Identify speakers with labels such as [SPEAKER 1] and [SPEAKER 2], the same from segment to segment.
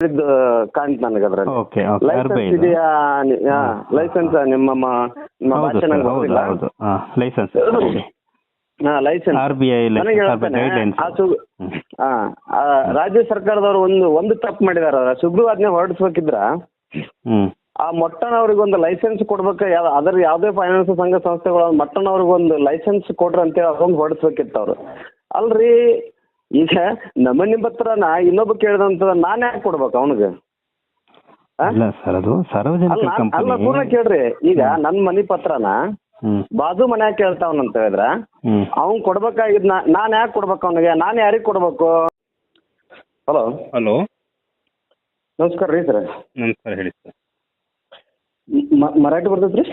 [SPEAKER 1] ಇದು ಕಾಣ್ತು ನನಗೆ ಅದ್ರಲ್ಲಿ.
[SPEAKER 2] ಓಕೆ ಓಕೆ
[SPEAKER 1] ಲೈಸೆನ್ಸ್
[SPEAKER 2] ಐ
[SPEAKER 1] ಇದೆಯಾ ಲೈಸೆನ್ಸ್ ನಿಮ್ಮ ಮ- ನಿಮ್ಮ
[SPEAKER 2] ಹೌದು
[SPEAKER 1] ಭಾಷೆ
[SPEAKER 2] ಸರ್
[SPEAKER 1] ನಂಗೆ
[SPEAKER 2] ಹೌದು
[SPEAKER 1] ಗೊತ್ತಿಲ್ಲ.
[SPEAKER 2] ಹೌದು. ಲೈಸೆನ್ಸ್
[SPEAKER 1] ಹಾ ಲೈಸೆನ್ಸ್
[SPEAKER 2] ಆರ್ ಬಿ ಐ
[SPEAKER 1] ನನಗೆ
[SPEAKER 2] ಲೈಸೆನ್ಸ್
[SPEAKER 1] ಹೇಳ್ತಾನೆ
[SPEAKER 2] ಗೈಡ್ಲೈನ್ಸ್
[SPEAKER 1] ಆ ಸು- ಆ, ಆ, ರಾಜ್ಯ ಸರ್ಕಾರದವರು ಒಂದು ಒಂದು ತಪ್ಪು ಮಾಡಿದಾರ. ಸುಗ್ರೀವಾಜ್ಞೆ ಹೊರಡಿಸ್ಬೇಕಿದ್ರ
[SPEAKER 2] ಹ್ಮ್.
[SPEAKER 1] ಆ ಮೊಟ್ಟನವ್ರಿಗೆ ಒಂದು ಲೈಸೆನ್ಸ್ ಕೊಡ್ಬೇಕು ಯಾವ ಅದರ ಯಾವುದೇ ಫೈನಾನ್ಸ್ ಸಂಘ ಸಂಸ್ಥೆಗಳು ಮೊಟ್ಟನವ್ರಿಗೆ ಒಂದು ಲೈಸೆನ್ಸ್ ಕೊಡ್ರಿ ಅಂತೇಳಿ ಅದೊಂದು ಹೊರಡಿಸ್ಬೇಕಿತ್ತು ಅವ್ರು. ಅಲ್ರಿ ಈಗ ನಮ್ಮ ನಿಮ್ಮ ನಾ ಇನ್ನೊಬ್ಬ ಕೇಳಿದಂತ ನಾನು ಯಾಕೆ ಕೊಡ್ಬೇಕು ಅವನಿಗೆ?
[SPEAKER 2] ಇಲ್ಲ ಸರ್ ಅದು ಸಾರ್ವಜನಿಕ
[SPEAKER 1] ಅಲ್ಲ ಅಲ್ಲ ಪೂರ್ಣ ಕೇಳ್ರಿ. ಈಗ ನನ್ ಮನಿ ಪತ್ರನ ಬಾಜು ಮನ್ಯಾಗ ಕೇಳ್ತಾವನಂತ ಹೇಳಿದ್ರ
[SPEAKER 2] ಅವನ್
[SPEAKER 1] ಅವ್ನ್ ಕೊಡ್ಬೇಕಾಗಿದ್ ನಾನ್ ಯಾಕೆ ಕೊಡ್ಬೇಕು ಅವನಿಗೆ? ನಾನ್ ಯಾರಿಗೆ ಕೊಡ್ಬೇಕು? ಹಲೋ?
[SPEAKER 2] ಹಲೋ?
[SPEAKER 1] ನಮಸ್ಕಾರ ರೀ ಸರ್.
[SPEAKER 2] ನಮಸ್ಕಾರ ಹೇಳಿ ಸರ್.
[SPEAKER 1] ಮರಾಠಿ ಬರ್ತೈತ್ರಿ?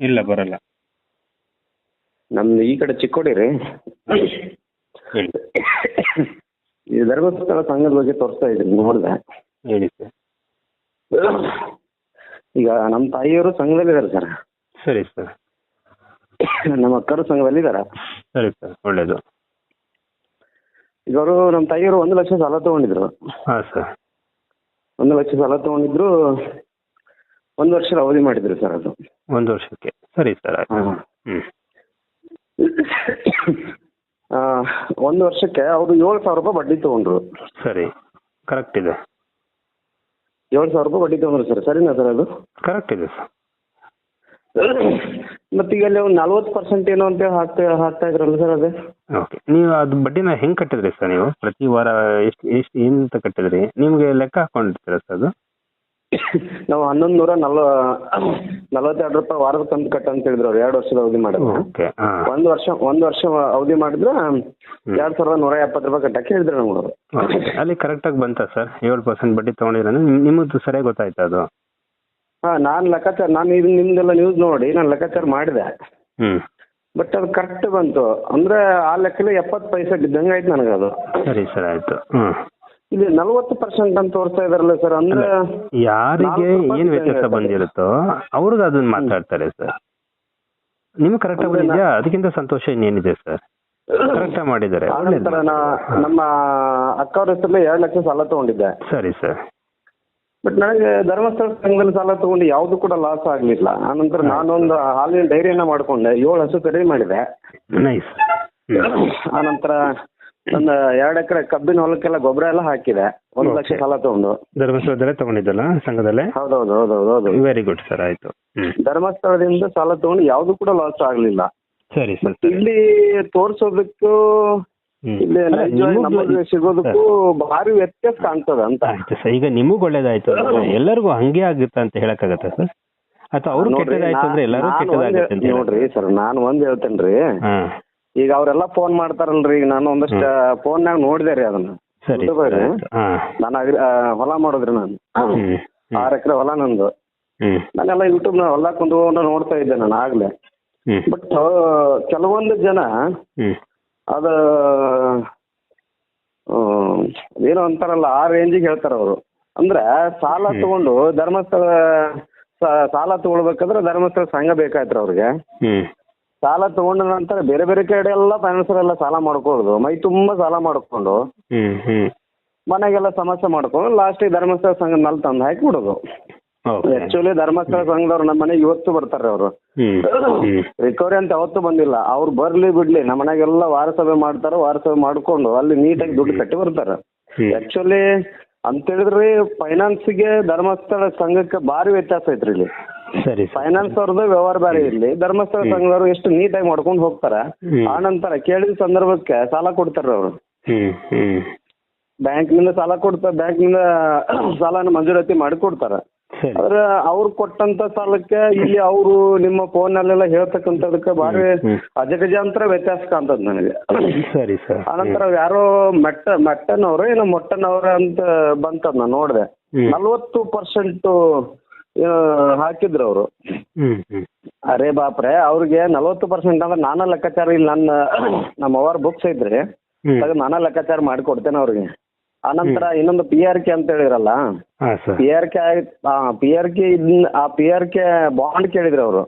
[SPEAKER 2] ಇಲ್ಲ ಬರಲ್ಲ.
[SPEAKER 1] ನಮ್ದು ಈ ಕಡೆ ಚಿಕ್ಕೋಡಿ ರೀ.
[SPEAKER 2] ಹೇಳಿ.
[SPEAKER 1] ಈ ಧರ್ಮಸ್ಥಳ ಸಂಘದ ಬಗ್ಗೆ ತೋರಿಸ್ತಾ ಇದ್ರಿ ನೋಡಿದೆ
[SPEAKER 2] ಹೇಳಿ ಸರ್.
[SPEAKER 1] ಈಗ ನಮ್ಮ ತಾಯಿಯವರು ಸಂಘದಲ್ಲಿದ್ದಾರೆ ಸರ್.
[SPEAKER 2] ಸರಿ ಸರ್.
[SPEAKER 1] ನಮ್ಮ ಅಕ್ಕರು ಸಂಘದಲ್ಲಿದ್ದಾರೆ.
[SPEAKER 2] ಸರಿ ಸರ್ ಒಳ್ಳೇದು.
[SPEAKER 1] ಈಗ ಅವರು ನಮ್ಮ ತಾಯಿಯವರು ಒಂದು ಲಕ್ಷ ಸಾಲ ತಗೊಂಡಿದ್ರು.
[SPEAKER 2] ಹಾಂ ಸರ್.
[SPEAKER 1] ಒಂದು ಲಕ್ಷ ಸಾಲ ತಗೊಂಡಿದ್ರು ಒಂದು ವರ್ಷದ ಅವಧಿ ಮಾಡಿದ್ರು ಸರ್ ಅದು.
[SPEAKER 2] ಒಂದು ವರ್ಷಕ್ಕೆ. ಸರಿ ಸರ್ ಆಯ್ತು.
[SPEAKER 1] ಹಾಂ.
[SPEAKER 2] ಹ್ಞೂ
[SPEAKER 1] ಆ, ಒಂದು ವರ್ಷಕ್ಕೆ ಅವರು ಏಳು ಸಾವಿರ ರೂಪಾಯಿ ಬಡ್ಡಿ ತಗೊಂಡ್ರು.
[SPEAKER 2] ಸರಿ ಕರೆಕ್ಟ್ ಇದೆ.
[SPEAKER 1] ಏಳು ಸಾವಿರ ರೂಪಾಯಿ ಬಡ್ಡಿ ತಗೊಂಡ್ರು ಸರ್ ಸರಿನಾ ಸರ್ ಅದು?
[SPEAKER 2] ಕರೆಕ್ಟ್ ಇದೆ ಸರ್.
[SPEAKER 1] ಮತ್ತೆ ಈಗ ಅಲ್ಲಿ ಒಂದು ನಲ್ವತ್ತು ಪರ್ಸೆಂಟ್ ಏನೋ ಅಂತ ಹಾಕ್ತಾ ಹಾಕ್ತಾ ಇದ್ರಲ್ಲ ಸರ್ ಅದೇ?
[SPEAKER 2] ಓಕೆ ನೀವು ಅದು ಬಡ್ಡಿನ ಹೆಂಗೆ ಕಟ್ಟಿದ್ರಿ ಸರ್ ನೀವು? ಪ್ರತಿ ವಾರ ಎಷ್ಟು ಎಷ್ಟು ಏನಂತ ಕಟ್ಟಿದ್ರಿ? ನಿಮಗೆ ಲೆಕ್ಕ ಹಾಕೊಂಡಿರ್ತೀರಾ ಸರ್ ಅದು?
[SPEAKER 1] ನಾವು ಹನ್ನೊಂದು ನೂರ ನಲ್ವ ನಲ್ವತ್ತೆರಡು ರೂಪಾಯಿ ವಾರದ ಕಂತು ಕಟ್ಟ ಅಂತ ಹೇಳಿದ್ರು ಅವ್ರು. ಎರಡು ವರ್ಷದ ಅವಧಿ ಮಾಡಿದ್ರು. ಒಂದ್ ವರ್ಷ ಒಂದ್ ವರ್ಷ ಅವಧಿ ಮಾಡಿದ್ರೆ ಎರಡ್ ಸಾವಿರದ ನೂರ ಎಪ್ಪತ್ತು ರೂಪಾಯಿ ಕಟ್ಟಕ್ಕೆ ಹೇಳಿದ್ರು ನಮ್ಗೆ ಅವರು.
[SPEAKER 2] ಕರೆಕ್ಟ್ ಅಲ್ಲಿ ಕರೆಕ್ಟಾಗಿ ಬಂತಾ ಸರ್? ಏಳು ಪರ್ಸೆಂಟ್ ಬಡ್ಡಿ ತೊಗೊಂಡಿದ್ರೆ ನಿಮ್ಮದು ಸರಿಯಾಗಿ ಗೊತ್ತಾಯ್ತು ಅದು?
[SPEAKER 1] ಹಾ ನಾನು ಲೆಕ್ಕಾಚಾರ ನಾನು ಇದು ನಿಮ್ದೆಲ್ಲ ನ್ಯೂಸ್ ನೋಡಿ ನಾನು ಲೆಕ್ಕಾಚಾರ ಮಾಡಿದೆ. ಬಟ್ ಅದು ಕರೆಕ್ಟ್ ಬಂತು. ಅಂದ್ರೆ ಆ ಲೆಕ್ಕದಲ್ಲಿ ಎಪ್ಪತ್ತು ಪೈಸೆ ಬಿದ್ದಂಗೆ ಆಯ್ತು ನನಗೆ ಅದು
[SPEAKER 2] ಸರಿ ಸರ್ ಆಯ್ತು. ಹ್ಞೂ
[SPEAKER 1] ಇಲ್ಲಿ ನಲ್ವತ್ತು ಪರ್ಸೆಂಟ್ ಅಂತ ತೋರಿಸ್ತಾ ಇದಾರಲ್ಲ ಸರ್ ಅಂದ್ರೆ
[SPEAKER 2] ಯಾರಿಗೆ ಏನ್ ವ್ಯತ್ಯಾಸ ಬಂದಿರುತ್ತೋ ಅವ್ರಿಗೆ ಅದನ್ನ ಮಾತಾಡ್ತಾರೆ ಸರ್ ನಿಮ್ಗೆ
[SPEAKER 1] ಕರೆಕ್ಟ್ ಆಗಿ
[SPEAKER 2] ಬಂದಿದ್ಯಾ? ಅದಕ್ಕಿಂತ ಸಂತೋಷ ಇನ್ನೇನಿದೆ ಸರ್ ಕರೆಕ್ಟ್ ಮಾಡಿದ್ದಾರೆ.
[SPEAKER 1] ನಮ್ಮ ಅಕ್ಕ ಅವ್ರ ಹೆಸರಲ್ಲಿ ಎರಡು ಲಕ್ಷ ಸಾಲ ತಗೊಂಡಿದ್ದೆ.
[SPEAKER 2] ಸರಿ ಸರ್
[SPEAKER 1] ಬಟ್ ನನಗೆ ಧರ್ಮಸ್ಥಳ ಸಂಘದಲ್ಲಿ ಸಾಲ ತಗೊಂಡು ಯಾವ್ದು ಕೂಡ ಲಾಸ್ ಆಗ್ಲಿಲ್ಲ. ಆನಂತರ ನಾನೊಂದು ಹಾಲಿನ ಡೈರಿಯನ್ನ ಮಾಡ್ಕೊಂಡೆ. ಏಳು ಹಸು ಕಡಿಮೆ ಮಾಡಿದೆ.
[SPEAKER 2] ನೈಸ್
[SPEAKER 1] ಆನಂತರ ನನ್ನ ಎರಡು ಎಕರೆ ಕಬ್ಬಿನ ಹೊಲಕ್ಕೆಲ್ಲ ಗೊಬ್ಬರ ಎಲ್ಲ ಹಾಕಿದೆ. ಒಂದು ಲಕ್ಷ. ಸಾಲ ತಗೊಂಡು.
[SPEAKER 2] ಧರ್ಮಸ್ಥಳದಲ್ಲೇ ತಗೊಂಡಿದ್ದಲ್ಲ ಸಂಘದಲ್ಲೇ?
[SPEAKER 1] ಹೌದೌದು ಹೌದೌದು ಹೌದು.
[SPEAKER 2] ವೆರಿ ಗುಡ್ ಸರ್ ಆಯ್ತು.
[SPEAKER 1] ಧರ್ಮಸ್ಥಳದಿಂದ ಸಾಲ ತಗೊಂಡು ಯಾವ್ದು ಕೂಡ ಲಾಸ್ ಆಗ್ಲಿಲ್ಲ.
[SPEAKER 2] ಸರಿ ಸರ್
[SPEAKER 1] ಇಲ್ಲಿ ತೋರ್ಸೋದಕ್ಕೂ
[SPEAKER 2] ಹ್ಮ್.
[SPEAKER 1] ಇಲ್ಲಿ
[SPEAKER 2] ಅಲ್ಲ,
[SPEAKER 1] ನೈಜವಾಗಿ
[SPEAKER 2] ನಿಮಗೂ-
[SPEAKER 1] ನಮಗೆ ಸಿಗೋದಕ್ಕೂ ಭಾರಿ ವ್ಯತ್ಯಾಸ ಕಾಣ್ತದ ಅಂತ.
[SPEAKER 2] ಆಯ್ತು ಸರ್. ಈಗ ನಿಮಗೂ ಒಳ್ಳೇದಾಯ್ತು ಅಂದ್ರೆ ಎಲ್ಲರಿಗೂ ಹಂಗೆ ಆಗುತ್ತೆ ಅಂತ ಹೇಳಕ್ಕಾಗತ್ತ ಸರ್? ಅಥವಾ ಅವ್ರು
[SPEAKER 1] ನೋಡ್ರಿ,
[SPEAKER 2] ಕೆಟ್ಟದಾಯ್ತು ಅಂದ್ರೆ ಎಲ್ಲರೂ
[SPEAKER 1] ನಾನು ಒಂದ್
[SPEAKER 2] ಕೆಟ್ಟದಾಗುತ್ತೆ ಅಂತ
[SPEAKER 1] ಹೇಳ್- ನೋಡ್ರಿ ಸರ್ ನಾನು ಒಂದ್ ಹೇಳ್ತೇನ್ರಿ.
[SPEAKER 2] ಹಾ.
[SPEAKER 1] ಈಗ ಅವರೆಲ್ಲ ಫೋನ್ ಮಾಡ್ತಾರಲ್ರಿ. ಈಗ ನಾನು ಒಂದಷ್ಟ ಫೋನ್ಯಾಗ ನೋಡಿದೆ ರೀ ಅದನ್ನ.
[SPEAKER 2] ಸರಿ. ಹಾ.
[SPEAKER 1] ನಾನು ಅಗ್ರಿ ಆ, ಹೊಲ ಮಾಡೋದ್ರಿ ನಾನು.
[SPEAKER 2] ಹ್ಮ್
[SPEAKER 1] ಆರು ಎಕರೆ ಹೊಲ ನಂದು.
[SPEAKER 2] ಹ್ಮ್.
[SPEAKER 1] ಯೂಟ್ಯೂಬ್ನ ಹೊಲ ಕುಂತ್ಕೊಂಡು ನೋಡ್ತಾ ಇದ್ದೆ ನಾನು ಆಗ್ಲೇ.
[SPEAKER 2] ಹ್ಮ್.
[SPEAKER 1] ಬಟ್ ಕೆಲವೊಂದು ಜನ
[SPEAKER 2] ಹ್ಮ್.
[SPEAKER 1] ಅದು ಏನೋ ಅಂತಾರಲ್ಲ ಆ ರೇಂಜಿಗೆ ಹೇಳ್ತಾರ ಅವರು. ಅಂದ್ರೆ ಸಾಲ ತಗೊಂಡು ಧರ್ಮಸ್ಥಳ ಸ- ಸಾಲ ತಗೊಳ್ಬೇಕಾದ್ರೆ ಧರ್ಮಸ್ಥಳ ಸಂಘ ಬೇಕಾಯ್ತ್ರಿ ಅವ್ರಿಗೆ.
[SPEAKER 2] ಹ್ಮ್.
[SPEAKER 1] ಸಾಲ ತಗೊಂಡ ನಂತರ ಬೇರೆ ಬೇರೆ ಕಡೆ ಎಲ್ಲ ಫೈನಾನ್ಸರ್ ಎಲ್ಲ ಸಾಲ ಮಾಡ್ಕೊಳ್ಳೋದು ಮೈ ತುಂಬಾ ಸಾಲ ಮಾಡ್ಕೊಂಡು
[SPEAKER 2] ಹ್ಮ್ ಹ್ಮ್.
[SPEAKER 1] ಮನೆಗೆಲ್ಲ ಸಮಸ್ಯೆ ಮಾಡ್ಕೊಂಡು ಲಾಸ್ಟಿಗೆ ಧರ್ಮಸ್ಥಳ ಸಂಘದ ಮೇಲೆ ತಂದು ಹಾಕಿ ಬಿಡೋದು ಆಕ್ಚುಲಿ ಧರ್ಮಸ್ಥಳ ಸಂಘದವ್ರು ನಮ್ಮ ಮನೆಗೆ ಇವತ್ತು ಬರ್ತಾರೆ ಅವರು.
[SPEAKER 2] ಹ್ಮ್ ಹ್ಮ್.
[SPEAKER 1] ರಿಕವರಿ ಅಂತ ಅವತ್ತು ಬಂದಿಲ್ಲ. ಅವ್ರು ಬರ್ಲಿ ಬಿಡ್ಲಿ ನಮ್ಮ ಮನೆಗೆಲ್ಲ ವಾರಸಭೆ ಮಾಡ್ತಾರೆ ವಾರಸಭೆ ಮಾಡ್ಕೊಂಡು ಅಲ್ಲಿ ನೀಟಾಗಿ ದುಡ್ಡು ಕಟ್ಟಿ ಬರ್ತಾರೆ.
[SPEAKER 2] ಹ್ಮ್.
[SPEAKER 1] ಆಕ್ಚುಲಿ ಅಂತ ಹೇಳಿದ್ರಿ ಫೈನಾನ್ಸ್ಗೆ ಧರ್ಮಸ್ಥಳ ಸಂಘಕ್ಕೆ ಭಾರಿ ವ್ಯತ್ಯಾಸ ಐತ್ರಿ ಇಲ್ಲಿ.
[SPEAKER 2] ಸರಿ ಸರ್.
[SPEAKER 1] ಫೈನಾನ್ಸ್ ಅವ್ರದ್ದು ವ್ಯವಹಾರ ಬೇರೆ ಇರ್ಲಿ. ಧರ್ಮಸ್ಥಳ ಸಂಘದವರು ಎಷ್ಟು ನೀಟಾಗಿ ಮಾಡ್ಕೊಂಡು ಹೋಗ್ತಾರ. ಆ ನಂತರ ಕೇಳಿದ ಸಂದರ್ಭಕ್ಕೆ ಸಾಲ ಕೊಡ್ತಾರೆ ಅವರು.
[SPEAKER 2] ಹ್ಮ್ ಹ್ಮ್.
[SPEAKER 1] ಬ್ಯಾಂಕ್ನಿಂದ ಸಾಲ ಕೊಡ್ತಾರೆ ಬ್ಯಾಂಕ್ನಿಂದ ಸಾಲನ ಮಂಜೂರಾತಿ ಮಾಡಿ ಕೊಡ್ತಾರೆ
[SPEAKER 2] ಸರಿ.
[SPEAKER 1] ಆದ್ರೆ ಅವ್ರು ಕೊಟ್ಟಂತ ಸಾಲಕ್ಕೆ ಇಲ್ಲಿ ಅವರು ನಿಮ್ಮ ಫೋನಲ್ಲೆಲ್ಲ ಹೇಳ್ತಕ್ಕಂಥದಕ್ಕೆ ಭಾರಿ
[SPEAKER 2] ಬಾರಿ
[SPEAKER 1] ಅಜಗಜಾಂತರ ವ್ಯತ್ಯಾಸ ಕಾಣ್ತದ ನನಗೆ.
[SPEAKER 2] ಸರಿ ಸರ್.
[SPEAKER 1] ಆನಂತರ ಯಾರೋ ಮೆಟ್ಟ ಮೆಟ್ಟನವ್ರು ಏನೋ ಮೊಟ್ಟನವ್ರ ಅಂತ ಬಂತದ್ ನಾನು ನೋಡಿದೆ. ನಲ್ವತ್ತು ಪರ್ಸೆಂಟ್ ಹಾಕಿದ್ರು ಅವರು.
[SPEAKER 2] ಹ್ಮ್ ಹ್ಮ್.
[SPEAKER 1] ಅರೆ ಬಾಪ್ರೆ ಅವ್ರಿಗೆ ನಲವತ್ತು ಪರ್ಸೆಂಟ್ ಅಂದ್ರೆ ನಾನಾ ಲೆಕ್ಕಾಚಾರ ಇಲ್ಲಿ ನನ್ನ ನಮ್ಮ ಅವರ್ ಬುಕ್ಸ್ ಇದ್ರೆ.
[SPEAKER 2] ಹ್ಮ್.
[SPEAKER 1] ಅದು ನಾನಾ ಲೆಕ್ಕಾಚಾರ ಮಾಡಿಕೊಡ್ತೇನೆ ಅವ್ರಿಗೆ. ಆನಂತರ ಇನ್ನೊಂದು ಪಿ ಆರ್ ಕೆ ಅಂತ ಹೇಳಿರಲ್ಲ?
[SPEAKER 2] ಹಾ sir.
[SPEAKER 1] P R K P R K ಆ ಪಿ ಆರ್ ಕೆ ಬಾಂಡ್ ಕೇಳಿದ್ರು ಅವರು.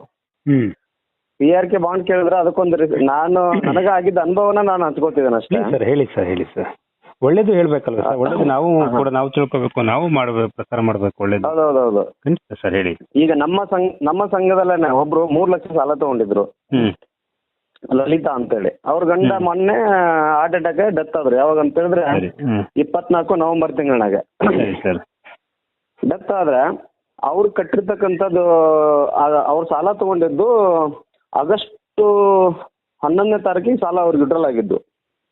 [SPEAKER 2] ಹ್ಮ್.
[SPEAKER 1] ಪಿ ಆರ್ ಕೆ ಬಾಂಡ್ ಕೇಳಿದ್ರೆ ಅದಕ್ಕೊಂದು ರಿಸ್- ನಾನು ನನಗೆ ಆಗಿದ್ದ ಅನುಭವನ ನಾನು ಹಂಚ್ಕೋತಿದ್ದೇನೆ ಅಷ್ಟೇ
[SPEAKER 2] ಸರ್ ಹೇಳಿ ಸರ್ ಹೇಳಿ ಸರ್. ಒಳ್ಳೇದು ಹೇಳ್ಬೇಕಲ್ವ ಸರ್? ಒಳ್ಳೇದು ನಾವು ಕೂಡ ನಾವು ತಿಳ್ಕೊಬೇಕು ನಾವು ಮಾಡಬೇಕು ಪ್ರಚಾರ ಮಾಡ್ಬೇಕು ಒಳ್ಳೇದು.
[SPEAKER 1] ಹೌದೌದೌದು.
[SPEAKER 2] ಖಂಡಿತ ಸರ್ ಹೇಳಿ.
[SPEAKER 1] ಈಗ ನಮ್ಮ ಸಂಘ ನಮ್ಮ ಸಂಘದಲ್ಲೇ ಒಬ್ರು ಮೂರ್ ಲಕ್ಷ ಸಾಲ ತಗೊಂಡಿದ್ರು.
[SPEAKER 2] ಹ್ಮ್.
[SPEAKER 1] ಲಲಿತಾ ಅಂತೇಳಿ. ಅವ್ರ ಗಂಡ ಮೊನ್ನೆ ಹಾರ್ಟ್ ಅಟ್ಯಾಕ್ ಡೆತ್ ಆದ್ರು. ಯಾವಾಗ ಅಂತ ಹೇಳಿದ್ರೆ
[SPEAKER 2] ಸರಿ. ಹ್ಮ್.
[SPEAKER 1] ಇಪ್ಪತ್ನಾಲ್ಕು ನವೆಂಬರ್ ತಿಂಗಳಾಗ.
[SPEAKER 2] ಸರಿ ಸರ್.
[SPEAKER 1] ಡೆತ್ ಆದ್ರೆ ಅವ್ರು ಕಟ್ಟಿರ್ತಕ್ಕಂಥದ್ದು ಅವ್ರ ಸಾಲ ತಗೊಂಡಿದ್ದು ಆಗಸ್ಟ್ ಹನ್ನೊಂದನೇ ತಾರೀಕಿಗೆ ಸಾಲ ಅವ್ರಿಗೆ ವಿಡ್ರಾಲ್ ಆಗಿದ್ದು.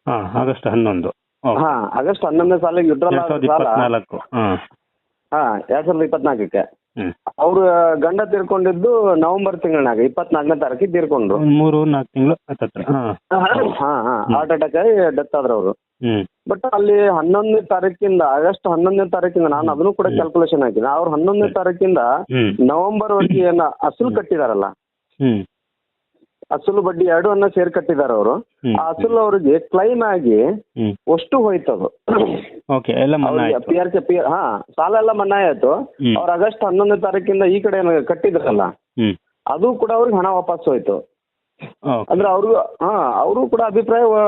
[SPEAKER 2] ಹಾ ಆಗಸ್ಟ್ ಹನ್ನೊಂದು.
[SPEAKER 1] ಹಾ ಆಗಸ್ಟ್ ಹನ್ನೊಂದನೇ ಸಾಲಿಗೆ ವಿಡ್ರಾಲ್
[SPEAKER 2] ಎರಡ್ ಸಾವಿರದ
[SPEAKER 1] ಸಾಲ.
[SPEAKER 2] ಇಪ್ಪತ್ನಾಲ್ಕು ಹಾ.
[SPEAKER 1] ಹಾ ಎರಡ್ ಸಾವಿರದ ಇಪ್ಪತ್ನಾಲ್ಕಕ್ಕೆ.
[SPEAKER 2] ಹ್ಮ್.
[SPEAKER 1] ಅವ್ರ ಗಂಡ ತೀರ್ಕೊಂಡಿದ್ದು ನವೆಂಬರ್ ತಿಂಗಳನಾಗ ಇಪ್ಪತ್ನಾಲ್ಕನೇ ತಾರೀಕಿಗೆ ತೀರ್ಕೊಂಡ್ರು.
[SPEAKER 2] ಒಂದ್ ಮೂರು ನಾಲ್ಕು ತಿಂಗಳು ಹತ್ತತ್ರ ಹಾ.
[SPEAKER 1] ಹಾ ಹಾ ಹಾರ್ಟ್ ಅಟ್ಯಾಕ್ ಆಗಿ ಡೆತ್ ಆದ್ರು ಅವರು
[SPEAKER 2] ಹ್ಮ್.
[SPEAKER 1] ಬಟ್ ಅಲ್ಲಿ ಹನ್ನೊಂದನೇ ತಾರೀಕಿಂದ ಆಗಸ್ಟ್ ಹನ್ನೊಂದನೇ ತಾರೀಕಿಂದ ನಾನು ಅದನ್ನು ಕೂಡ ಕ್ಯಾಲ್ಕುಲೇಷನ್ ಹಾಕಿದೆ ಅವ್ರು ಹನ್ನೊಂದನೇ ತಾರೀಕಿಂದ
[SPEAKER 2] ಹ್ಮ್.
[SPEAKER 1] ನವೆಂಬರ್ ವರೆಗೆ ಏನ ಅಸಲು ಕಟ್ಟಿದಾರಲ್ಲ.
[SPEAKER 2] ಹ್ಮ್.
[SPEAKER 1] ಅಸಲು ಬಡ್ಡಿ ಎರಡು ಅನ್ನ ಸೇರಿ ಕಟ್ಟಿದಾರ ಅವರು ಆ ಅಸಲು ಅವ್ರಿಗೆ ಕ್ಲೈಮ್ ಆಗಿ ಅಷ್ಟು ಹೋಯ್ತದು.
[SPEAKER 2] ಓಕೆ ಎಲ್ಲ ಮನ್ನಾ ಆಯ್ತು
[SPEAKER 1] ಪಿ ಆರ್ ಕೆ ಪಿ ಹಾ ಸಾಲ ಎಲ್ಲ ಮನ್ನಾ ಆಯ್ತು ಅವ್ರ ಆಗಸ್ಟ್ ಹನ್ನೊಂದನೇ ತಾರೀಕಿಂದ ಈ ಕಡೆ ಏನು ಕಟ್ಟಿದ್ರಲ್ಲ
[SPEAKER 2] ಹ್ಮ್.
[SPEAKER 1] ಅದು ಕೂಡ ಅವ್ರಿಗೆ ಹಣ ವಾಪಸ್ ಹೋಯ್ತು.
[SPEAKER 2] ಓಕೆ
[SPEAKER 1] ಅಂದ್ರೆ ಅವ್ರಿಗೂ ಹಾ ಅವರು ಕೂಡ ಅಭಿಪ್ರಾಯ
[SPEAKER 2] ಎಷ್ಟು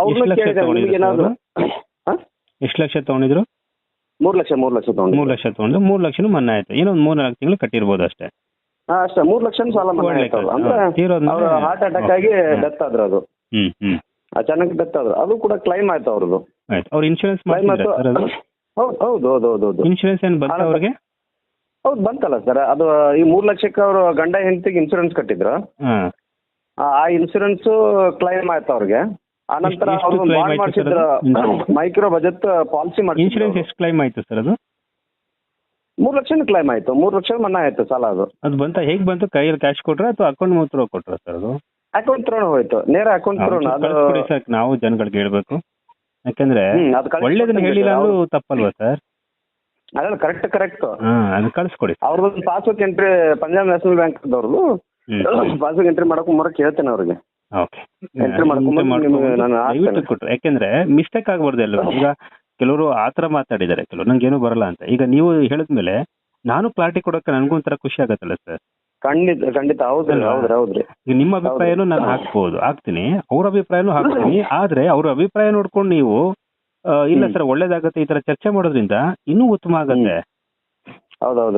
[SPEAKER 1] ಅವ್ರನ್ನ
[SPEAKER 2] ಲಕ್ಷ ತಗೊಂಡಿದ್ರು
[SPEAKER 1] ಏನಾದ್ರು?
[SPEAKER 2] ಎಷ್ಟು ಲಕ್ಷ ತಗೊಂಡಿದ್ರು?
[SPEAKER 1] ಮೂರ್ ಲಕ್ಷ ಮೂರ್ ಲಕ್ಷ ತಗೊಂಡು
[SPEAKER 2] ಮೂರ್ ಲಕ್ಷ ತಗೊಂಡು ಮೂರ್ ಲಕ್ಷನು ಮನ್ನಾ ಆಯ್ತು ಏನೋ ಒಂದ್ ಮೂರ್ ನಾಲ್ಕು ತಿಂಗಳು ಕಟ್ಟಿರ್ಬೋದು ಅಷ್ಟೇ.
[SPEAKER 1] ಅಷ್ಟೇ. ಮೂರ್ ಲಕ್ಷ ಸಾಲ ಮನ್ನಾ
[SPEAKER 2] ಒಳ್ಳೆ
[SPEAKER 1] ಆಯ್ತು ಅಂದ್ರೆ ಅವ್ರು ಹಾರ್ಟ್ ಅಟ್ಯಾಕ್ ಆಗಿ ಡೆತ್ ಆದ್ರು ಅದು.
[SPEAKER 2] ಹ್ಮ್ ಹ್ಮ್.
[SPEAKER 1] ಅಚಾನಕ್ ಡೆತ್ ಆದ್ರು. ಅದು ಕೂಡ ಕ್ಲೈಮ್ ಆಯ್ತು ಅವ್ರದ್ದು.
[SPEAKER 2] ಆಯ್ತು. ಅವ್ರು ಇನ್ಶೂರೆನ್ಸ್
[SPEAKER 1] ಕ್ಲೈಮ್ ಆಯ್ತು. ಹೌದು ಹೌದು ಹೌದು ಹೌದು
[SPEAKER 2] ಇನ್ಶೂರೆನ್ಸ್ ಏನ್ ಬಂತ ಅವ್ರಿಗೆ?
[SPEAKER 1] ಹೌದು ಬಂತಲ್ಲ ಸರ್. ಅದು ಈ ಮೂರ್ ಲಕ್ಷಕ್ಕೆ ಅವರು ಗಂಡ ಹೆಂಡತಿಗೆ ಇನ್ಶೂರೆನ್ಸ್ ಕಟ್ಟಿದ್ರು. ಆ ಇನ್ಶೂರೆನ್ಸ್ ಕ್ಲೈಮ್ ಆಯ್ತು ಅವ್ರಿಗೆ. ಆನಂತರ ಅವರು ಬಾಂಡ್ ಮಾಡಿಸಿದ್ರು. ಮೈಕ್ರೋ ಬಜೆಟ್ ಪಾಲಿಸಿ
[SPEAKER 2] ಇನ್ಶೂರೆನ್ಸ್ ಎಷ್ಟು ಕ್ಲೈಮ್ ಆಯ್ತು ಸರ್ ಅದು?
[SPEAKER 1] ಮೂರ್ ಲಕ್ಷ ಕ್ಲೈಮ್ ಆಯ್ತು. ಮೂರ್ ಲಕ್ಷ ಮನ್ನಾ ಆಯ್ತು ಸಾಲ ಅದು.
[SPEAKER 2] ಅದು ಬಂತ ಹೇಗ್ ಬಂತು? ಕೈಯಲ್ಲಿ ಕ್ಯಾಶ್ ಕೊಟ್ರ ಅಥವಾ ಅಕೌಂಟ್ ಮೂತ್ರ ಕೊಟ್ರ ಸರ್ ಅದು?
[SPEAKER 1] ಅಕೌಂಟ್ ತ್ರೋಣ ಹೋಯ್ತು. ನೇರ ಅಕೌಂಟ್ ತ್ರೋಣ. ಅದು
[SPEAKER 2] ಕಳ್ಸ್ಕೊಡಿ ಸರ್ ನಾವು ಜನಗಳಿಗೆ ಹೇಳ್ಬೇಕು. ಯಾಕಂದ್ರೆ
[SPEAKER 1] ಹ್ಮ್, ಅದು ಕಳ್ಸ್ಕೊಡ್ತೀನಿ
[SPEAKER 2] ಒಳ್ಳೇದನ್ನ ಹೇಳಿಲ್ಲ
[SPEAKER 1] ಅಂದ್ರೆ
[SPEAKER 2] ಅಂದ್ರೂ ತಪ್ಪಲ್ವಾ ಸರ್?
[SPEAKER 1] ಅದಲ್ಲ ಕರೆಕ್ಟ್ ಕರೆಕ್ಟ್
[SPEAKER 2] ಹಾ ಅದು ಕಳ್ಸ್ಕೊಡಿ
[SPEAKER 1] ಅವ್ರದ್ದು passbook entry Punjab national bank ಅವ್ರದ್ದು ಪಾಸ್ಬುಕ್ ಎಂಟ್ರಿ ಮಾಡಕ್ ಮೊರಕ್ ಹೇಳ್ತೇನೆ ಅವ್ರಿಗೆ.
[SPEAKER 2] ಓಕೆ
[SPEAKER 1] ಮಾಡ್ಕೊಂಬಂದು ನಿಮ್ಗೆ ನಾನು ಹಾಕ್ತೇನೆ.
[SPEAKER 2] ದಯವಿಟ್ಟು ಕೊಟ್ರು. ಯಾಕೆಂದ್ರೆ ಮಿಸ್ಟೇಕ್ ಆಗ್ಬಾರ್ದು ಎಲ್ಲರೂ ಈಗ ಕೆಲವರು ಆತರ ಮಾತಾಡಿದ್ದಾರೆ. ಕೆಲವರು ನಂಗೇನು ಏನೂ ಬರಲ್ಲ ಅಂತ. ಈಗ ನೀವು ಹೇಳಿದ್ಮೇಲೆ ನಾನು ಕ್ಲಾರಿಟಿ ಕೊಡೋಕೆ ನನಗೂ ಒಂಥರ ಖುಷಿ ಆಗತ್ತಲ್ಲ ಸರ್
[SPEAKER 1] ಖಂಡಿತ ಖಂಡಿತ. ಹೌದ್ರಿ? ಹೌದ್ರಿ ಹೌದ್ರಿ.
[SPEAKER 2] ಈಗ ನಿಮ್ಮ ಅಭಿಪ್ರಾಯನು ನಾನು ಹಾಕ್ಬೋದು ಹಾಕ್ತೀನಿ. ಅವ್ರ ಅಭಿಪ್ರಾಯನೂ ಹಾಕ್ತೀನಿ. ಆದ್ರೆ ಅವ್ರ ಅಭಿಪ್ರಾಯ ನೋಡ್ಕೊಂಡು ನೀವು ಇಲ್ಲ ಸರ್ ಒಳ್ಳೇದಾಗತ್ತೆ ಈ ತರ ಚರ್ಚೆ ಮಾಡೋದ್ರಿಂದ ಇನ್ನೂ ಉತ್ತಮ ಆಗತ್ತೆ.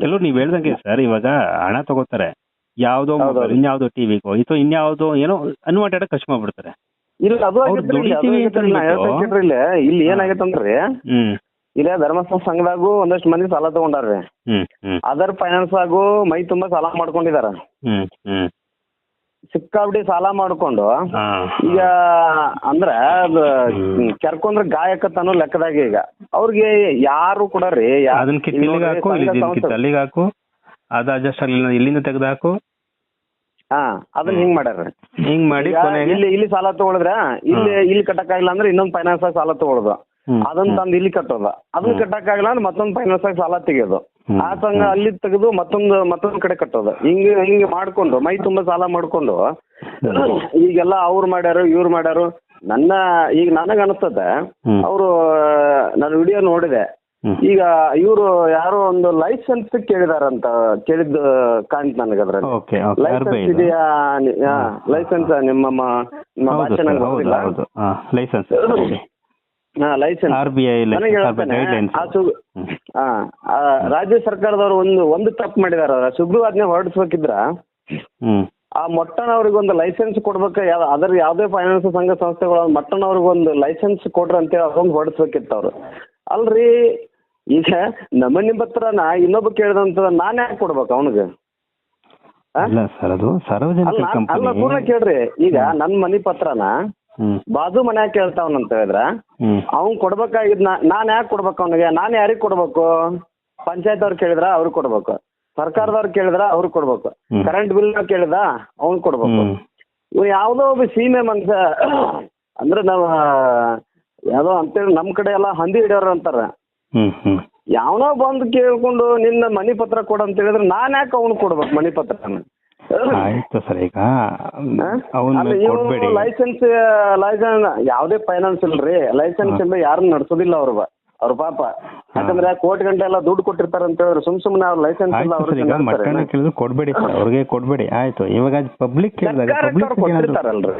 [SPEAKER 2] ಕೆಲವ್ರು ನೀವ್ ಹೇಳ್ದಂಗೆ ಸರ್ ಇವಾಗ ಹಣ ತಗೋತಾರೆ. ಯಾವ್ದೋ. ಇನ್ಯಾವ್ದೋ ಟಿವಿಗೋ ಅಥವಾ ಇನ್ಯಾವ್ದೋ ಏನೋ ಅನ್ವಾಂಟೆಡ್ ಖರ್ಚು ಮಾಡ್ಬಿಡ್ತಾರೆ.
[SPEAKER 1] ಇಲ್ಲ ಅದು ಇಲ್ಲಿ. ಏನಾಗೈತಂದ್ರಿ ಇಲ್ಲೇ ಧರ್ಮಸ್ಥಳ ಸಂಘದಾಗೂ ಒಂದಷ್ಟು ಮಂದಿ ಸಾಲ ತಗೊಂಡಾರ್ರಿ. ಅದರ್ ಫೈನಾನ್ಸ್ ಆಗು ಮೈ ತುಂಬಾ ಸಾಲ ಮಾಡ್ಕೊಂಡಿದಾರ. ಸಿಕ್ಕಾಬಿಡಿ ಸಾಲ ಮಾಡ್ಕೊಂಡು ಈಗ ಅಂದ್ರ. ಕೆರ್ಕೊಂಡ್ರ ಗಾಯಕತ್ ಅನ್ನೋ ಲೆಕ್ಕದಾಗ ಈಗ. ಅವ್ರಿಗೆ ಯಾರು ಕೂಡ ರೀ ಯಾ-
[SPEAKER 2] ಅದನ್ನ ಅಲ್ಲಿಗೆ ಹಾಕು ಅದು ಅಡ್ಜಸ್ಟ್ ಆಗಲಿಲ್ಲ ಇಲ್ಲಿಂದ ತೆಗೆದು ಹಾಕು.
[SPEAKER 1] ಹಾ ಅದನ್ನ ಹಿಂಗ್ ಮಾಡ್ಯಾರ.
[SPEAKER 2] ಹಿಂಗ್ ಮಾಡಿ
[SPEAKER 1] ಈಗ
[SPEAKER 2] ಕೊನೆಗೆ?
[SPEAKER 1] ಇಲ್ಲಿ ಇಲ್ಲಿ ಸಾಲ ತಗೊಳಿದ್ರ ಇಲ್ಲಿ ಇಲ್ಲಿ ಕಟ್ಟಕ್ಕಾಗಿಲ್ಲ ಅಂದ್ರೆ ಇನ್ನೊಂದ್ ಫೈನಾನ್ಸ್ ಆಗಿ ಸಾಲ ತಗೊಳೋದು.
[SPEAKER 2] ಹ್ಮ್,
[SPEAKER 1] ಅದನ್ನ ತಂದು ಇಲ್ಲಿ ಕಟ್ಟೋದ. ಅದನ್ನ ಕಟ್ಟಕ್ಕಾಗಿಲ್ಲ ಅಂದ್ರೆ ಮತ್ತೊಂದ್ ಫೈನಾನ್ಸ್ ಆಗಿ ಸಾಲ ತೆಗಿಯೋದು. ಆ ಸಂಘ ಅಲ್ಲಿ ತೆಗೆದು ಮತ್ತೊಂದು ಮತ್ತೊಂದ್ ಕಡೆ ಕಟ್ಟೋದು. ಹಿಂಗ ಹಿಂಗ ಮಾಡ್ಕೊಂಡು ಮೈ ತುಂಬಾ ಸಾಲ ಮಾಡ್ಕೊಂಡು ಈಗೆಲ್ಲ ಅವ್ರು ಮಾಡ್ಯಾರು ಇವ್ರು ಮಾಡ್ಯಾರು. ನನ್ನ ಈಗ ನನಗ ಅನಿಸ್ತದೆ
[SPEAKER 2] ಹ್ಮ್,
[SPEAKER 1] ಅವರು ನಾನು ವಿಡಿಯೋ ನೋಡಿದೆ. ಈಗ ಇವರು ಯಾರೋ ಒಂದು ಲೈಸೆನ್ಸ್ ಕೇಳಿದಾರಂತ ಕೇಳಿದ್ದು ಕಾಣ್ತು ನನಗೆ ಅದ್ರಲ್ಲಿ.
[SPEAKER 2] Okay
[SPEAKER 1] licence. ಇದೆಯಾ ಲೈಸೆನ್ಸ್ ನಿಮ್ಮ ನಿಮ್ಮ ಭಾಷೆ ನಂಗೆ ಗೊತ್ತಿಲ್ಲ.
[SPEAKER 2] License
[SPEAKER 1] license
[SPEAKER 2] R B I
[SPEAKER 1] ಆ ರಾಜ್ಯ ಸರ್ಕಾರದವರು ಒಂದು ಒಂದು ತಪ್ಪು ಮಾಡಿದಾರ. ಸುಗ್ರೀವಾಜ್ಞೆ ಹೊರಡಿಸ್ಬೇಕಿದ್ರ ಆ ಮೊಟ್ಟನವ್ರಿಗೆ ಒಂದು ಲೈಸೆನ್ಸ್ ಕೊಡ್ಬೇಕ ಯಾವ ಅದರ ಯಾವುದೇ ಫೈನಾನ್ಸ್ ಸಂಘ ಸಂಸ್ಥೆಗಳು ಮೊಟ್ಟನವ್ರಿಗೆ ಒಂದು ಲೈಸೆನ್ಸ್ ಕೊಡ್ರಿ ಅಂತೇಳಿ ಅದೊಂದು ಹೊರಡಿಸ್ಬೇಕಿತ್ತು ಅವ್ರು. ಅಲ್ರಿ ಈಗ ನಮ್ಮ ನಿಮ್ಮ ಹತ್ರನ ಇನ್ನೊಬ್ಬ ಕೇಳಿದಂತ ನಾನ್ ಯಾಕೆ ಕೊಡ್ಬೇಕು ಅವನಿಗೆ?
[SPEAKER 2] ಇಲ್ಲ ಸರ್ ಅದು
[SPEAKER 1] ಅಲ್ಲ
[SPEAKER 2] ಸಾರ್ವಜನಿಕ
[SPEAKER 1] ಪೂರ್ಣ ಕೇಳ್ರಿ. ಈಗ ನನ್ ಮನಿ ಪತ್ರನ ಬಾಜು ಮನ್ಯಾಗ ಕೇಳ್ತಾವನಂತ ಹೇಳಿದ್ರ ಅವ್ನ್ ಕೊಡ್ಬೇಕಾಗಿದ್ ನಾನ್ ಯಾಕೆ ಕೊಡ್ಬೇಕು ಅವನಿಗೆ? ನಾನ್ ಯಾರಿಗ್ ಕೊಡ್ಬೇಕು? ಪಂಚಾಯತ್ ಅವ್ರು ಕೇಳಿದ್ರ ಅವ್ರಿಗೆ ಕೊಡ್ಬೇಕು. ಸರ್ಕಾರದವ್ರು ಕೇಳಿದ್ರ ಅವ್ರಿಗೆ ಕೊಡ್ಬೇಕು.
[SPEAKER 2] ಹ್ಮ್.
[SPEAKER 1] ಕರೆಂಟ್ ಬಿಲ್ ಕೇಳಿದ ಅವ್ನ್ ಕೊಡ್ಬೇಕು.
[SPEAKER 2] ಹ್ಮ್.
[SPEAKER 1] ಇವ್ ಯಾವ್ದೋ ಒಬ್ಬ ಸೀಮೆ ಮನ್ಸ ಅಂದ್ರೆ ನಾವ್ ಯಾವ್ದೋ ಅಂತೇಳಿ ನಮ್ ಕಡೆ ಎಲ್ಲ ಹಂದಿ ಹಿಡಿಯೋರು ಅಂತಾರ.
[SPEAKER 2] ಹ್ಮ್ ಹ್ಮ್.
[SPEAKER 1] ಯಾವನೋ ಬಂದು ಕೇಳ್ಕೊಂಡು ನಿನ್ನ ಮನಿ ಪತ್ರ ಕೊಡು ಅಂತ ಹೇಳಿದ್ರೆ ನಾನು ಯಾಕೆ ಅವ್ನು ಕೊಡ್ಬೇಕು ಮನಿ ಪತ್ರ
[SPEAKER 2] ಆಯ್ತು ಸರ್ ಈಗ ಕೊಡ್ಬೇಡಿ.
[SPEAKER 1] ಲೈಸೆನ್ಸ್ ಲೈಸೆನ್ಸ್ ಯಾವ್ದೇ ಫೈನಾನ್ಸ್ ಇಲ್ರಿ. ಲೈಸೆನ್ಸ್ ಇಲ್ಲ ಯಾರನ್ನ ನಡ್ಸೋದಿಲ್ಲ ಅವ್ರ. ಅವ್ರ ಪಾಪ. ಯಾಕಂದ್ರೆ ಕೋಟಿ ಗಂಟೆ ಎಲ್ಲ ದುಡ್ಡು ಕೊಟ್ಟಿರ್ತಾರ ಅಂತ ಹೇಳಿದ್ರು ಸುಮ್ ಸುಮ್ನೆ ಅವ್ರ ಲೈಸೆನ್ಸ್ ಇಲ್ಲ
[SPEAKER 2] ಆಯ್ತು
[SPEAKER 1] ಅವ್ರ
[SPEAKER 2] ಸರ್ ಈಗ ಮಟ್ಟನ ಕೇಳಿದ್ರು ಕೊಡ್ಬೇಡಿ ಸರ್ ಅವ್ರಿಗೆ ಕೊಡ್ಬೇಡಿ. ಆಯ್ತು ಇವಾಗ ಪಬ್ಲಿಕ್ ಕೇಳಿದಾಗ ಪಬ್ಲಿಕ್
[SPEAKER 1] ಕೊಟ್ಟಿರ್ತಾರಲ್ರಿ.